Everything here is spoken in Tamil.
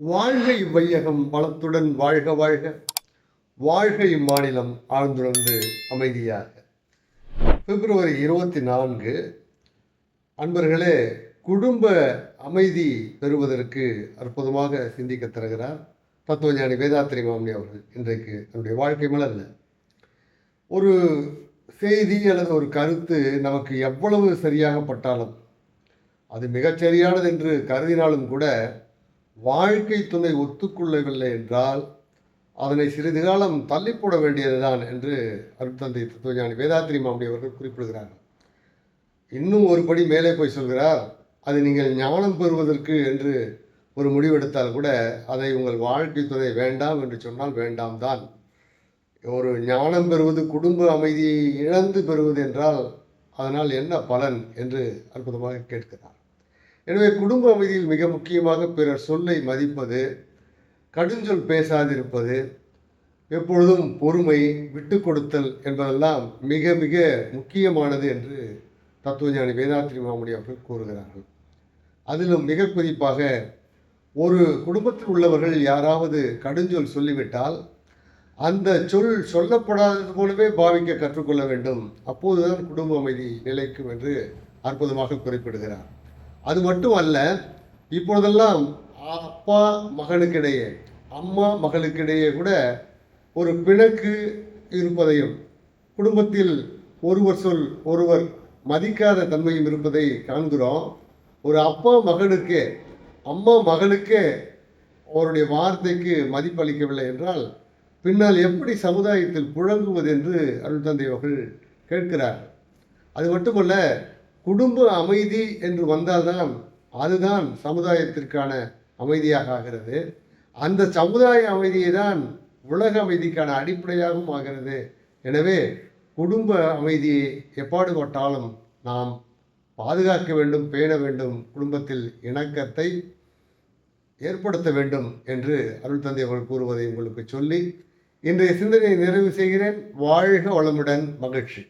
வாழ்க இவ்வையகம் வளத்துடன் வாழ்க வாழ்க. வாழ்கை மாநிலம் ஆழ்ந்துணர்ந்து அமைதியாக. பிப்ரவரி இருபத்தி நான்கு அன்பர்களே குடும்ப அமைதி பெறுவதற்கு அற்புதமாக சிந்திக்க தருகிறார் தத்துவஞானி வேதாத்திரி மாமணி அவர்கள் இன்றைக்கு தன்னுடைய வாழ்க்கை மலர்ல. ஒரு செய்தி அல்லது ஒரு கருத்து நமக்கு எவ்வளவு சரியாகப்பட்டாலும் அது மிகச் சரியானது என்று கருதினாலும் கூட வாழ்க்கை துணை ஒத்துக்கொள்ளவில்லை என்றால் அதனை சிறிது காலம் தள்ளி போட வேண்டியதுதான் என்று அருட்தந்தை தத்துவஞானி வேதாத்திரி மாமுடி அவர்கள் குறிப்பிடுகிறார். இன்னும் ஒரு படி மேலே போய் சொல்கிறார் அது நீங்கள் ஞானம் பெறுவதற்கு என்று ஒரு முடிவெடுத்தால் கூட அதை உங்கள் வாழ்க்கை துணை வேண்டாம் என்று சொன்னால் வேண்டாம் தான். ஒரு ஞானம் பெறுவது குடும்ப அமைதியை இழந்து பெறுவது என்றால் அதனால் என்ன பலன் என்று அற்புதமாக கேட்கிறார். எனவே குடும்ப அமைதியில் மிக முக்கியமாக பிறர் சொல்லை மதிப்பது கடுஞ்சொல் பேசாதிருப்பது எப்பொழுதும் பொறுமை விட்டு கொடுத்தல் என்பதெல்லாம் மிக மிக முக்கியமானது என்று தத்துவஞானி வேதாத்திரி மாமுடி அவர்கள் கூறுகிறார்கள். அதிலும் மிக குறிப்பாக ஒரு குடும்பத்தில் உள்ளவர்கள் யாராவது கடுஞ்சொல் சொல்லிவிட்டால் அந்த சொல் சொல்லப்படாதது போலவே பாவிக்க கற்றுக்கொள்ள வேண்டும். அப்போதுதான் குடும்ப அமைதி நிலைக்கும் என்று அற்புதமாக குறிப்பிடுகிறார். அது மட்டும் அல்ல இப்பொழுதெல்லாம் அப்பா மகனுக்கிடையே அம்மா மகளுக்கிடையே கூட ஒரு பிணக்கு இருப்பதையும் குடும்பத்தில் ஒருவர் சொல் ஒருவர் மதிக்காத தன்மையும் இருப்பதை காண்கிறோம். ஒரு அப்பா மகனுக்கு அம்மா மகளுக்கே அவருடைய வார்த்தைக்கு மதிப்பளிக்கவில்லை என்றால் பின்னால் எப்படி சமுதாயத்தில் புழங்குவது என்று அருள் தந்தை அவர்கள் கேட்கிறார். அது மட்டுமல்ல குடும்ப அமைதி என்று வந்தால்தான் அதுதான் சமுதாயத்திற்கான அமைதியாக ஆகிறது. அந்த சமுதாய அமைதியை தான் உலக அமைதிக்கான அடிப்படையாகவும் ஆகிறது. எனவே குடும்ப அமைதியை எப்பாடுபட்டாலும் நாம் பாதுகாக்க வேண்டும் பேண வேண்டும் குடும்பத்தில் இணக்கத்தை ஏற்படுத்த வேண்டும் என்று அருள் தந்தை அவர்கள் கூறுவதை உங்களுக்கு சொல்லி இன்றைய சிந்தனையை நிறைவு செய்கிறேன். வாழ்க வளமுடன் மகிழ்ச்சி.